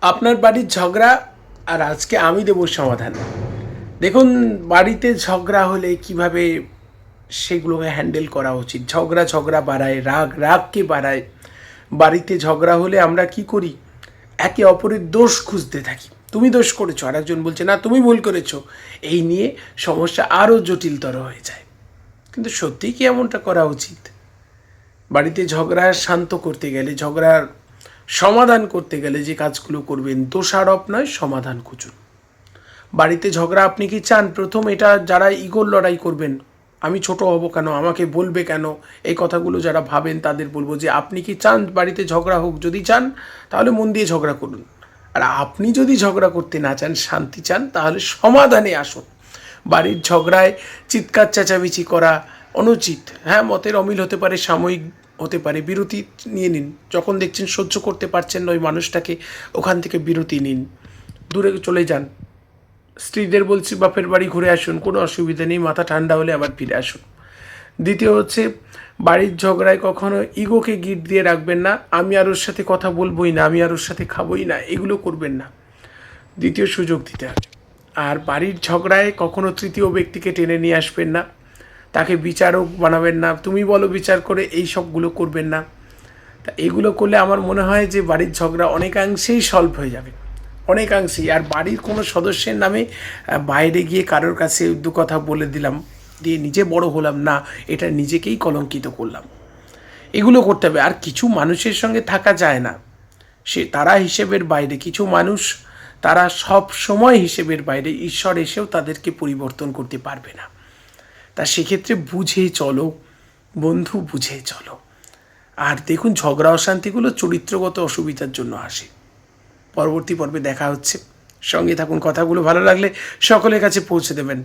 আপনার বাড়ির ঝগড়া আর আজকে আমি দেবো সমাধান। দেখুন, বাড়িতে ঝগড়া হলে কীভাবে সেগুলোকে হ্যান্ডেল করা উচিত? ঝগড়া ঝগড়া বাড়ায়, রাগ রাগকে বাড়ায়। বাড়িতে ঝগড়া হলে আমরা কি করি? একে অপরের দোষ খুঁজতে থাকি। তুমি দোষ করেছ আর একজন বলছে, না, তুমি ভুল করেছ। এই নিয়ে সমস্যা আরও জটিলতর হয়ে যায়। কিন্তু সত্যিই কি এমনটা করা উচিত? বাড়িতে ঝগড়া শান্ত করতে গেলে, ঝগড়ার সমাধান করতে গেলে যে কাজগুলো করবেন দোষারোপ নয়, সমাধান খুঁজুন। বাড়িতে ঝগড়া আপনি কি চান? প্রথম এটা যারা ইগোর লড়াই করবেন, আমি ছোট হব কেন? আমাকে বলবে কেন? এই কথাগুলো যারা ভাবেন তাদের বলব যে, আপনি কি চান বাড়িতে ঝগড়া হোক? যদি চান, তাহলে মন দিয়ে ঝগড়া করুন। আর আপনি যদি ঝগড়া করতে না চান, শান্তি চান, তাহলে সমাধানে আসুন। বাড়ির ঝগড়ায় চিৎকার, চেঁচামেচি করা অনুচিত। হ্যাঁ মতের অমিল হতে পারে, সাময়িক হতে পারে। বিরতি নিয়ে নিন। যখন দেখছেন সহ্য করতে পারছেন না ওই মানুষটাকে, ওখান থেকে বিরতি নিন। দূরে চলে যান। স্ত্রীদের বলছি, বাপের বাড়ি ঘুরে আসুন, কোনো অসুবিধা নেই, মাথা ঠান্ডা হলে আবার ফিরে আসুন। দ্বিতীয় হচ্ছে, বাড়ির ঝগড়ায় কখনো ইগোকে গিট দিয়ে রাখবেন না, আমি আর ওর সাথে কথা বলবোই না, আমি আর ওর সাথে খাবোই না। এগুলো করবেন না। দ্বিতীয় সুযোগ দিতে হবে। আর বাড়ির ঝগড়ায় কখনো তৃতীয় ব্যক্তিকে টেনে নিয়ে আসবেন না। তাকে বিচারক বানাবেন না। তুমি বলো বিচার করে এই সবগুলো করবেন না। তা এগুলো করলে আমার মনে হয় যে বাড়ির ঝগড়া অনেকাংশেই সলভ হয়ে যাবে। অনেকাংশেই। আর বাড়ির কোনো সদস্যের নামে বাইরে গিয়ে কারোর কাছে দু কথা বলে দিলাম, দিয়ে নিজে বড় হলাম, না, এটা নিজেকেই কলঙ্কিত করলাম। এগুলো করতে হবে। আর কিছু মানুষের সঙ্গে থাকা যায় না। সে তারা হিসেবের বাইরে। কিছু মানুষ তারা সব সময় হিসেবের বাইরে। ঈশ্বর এসেও তাদেরকে পরিবর্তন করতে পারবে না। তা সেক্ষেত্রে বুঝে চলো, বন্ধু, বুঝে চলো। আর দেখুন, ঝগড়া, অশান্তিগুলো চরিত্রগত অসুবিধার জন্য আসে। পরবর্তী পর্বে দেখা হচ্ছে। সঙ্গে থাকুন, কথাগুলো ভালো লাগলে সকলের কাছে পৌঁছে দেবেন।